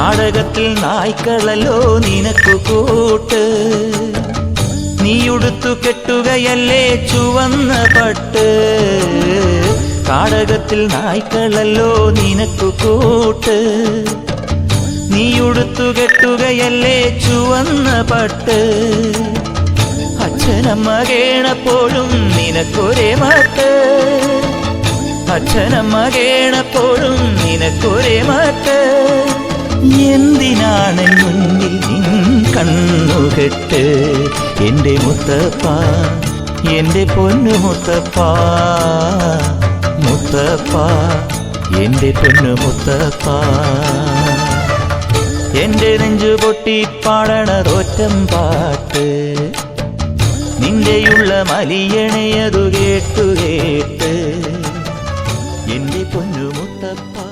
കാടകത്തിൽ നായ്ക്കളല്ലോ നിനക്കു കൂട്ട്. നീയുടുത്തു കെട്ടുകയല്ലേ ചുവന്ന പട്ട്. കാടകത്തിൽ നായ്ക്കളല്ലോ നിനക്കു കൂട്ട്. നീയുടുത്തു കെട്ടുകയല്ലേ ചുവന്ന പട്ട്. അച്ഛനമ്മ കേണപ്പോഴും നിനക്കൊരേ മട്ട്. അച്ഛനമ്മ കേണപ്പോഴും നിനക്കൊരേ മട്ട്. എന്തിനാണ് മുന്നിൽ കണ്ണുകെട്ട്? എന്റെ മുത്തപ്പ എന്റെ പൊന്നു മുത്തപ്പ മുത്തപ്പ എന്റെ പൊന്നു മുത്തപ്പ. എന്റെ നെഞ്ചു പൊട്ടി പാടണ തോറ്റം പാട്ട് നിന്റെയുള്ള മലിയണയതു കേട്ടു കേട്ട്. എന്റെ പൊന്നു മുത്തപ്പ.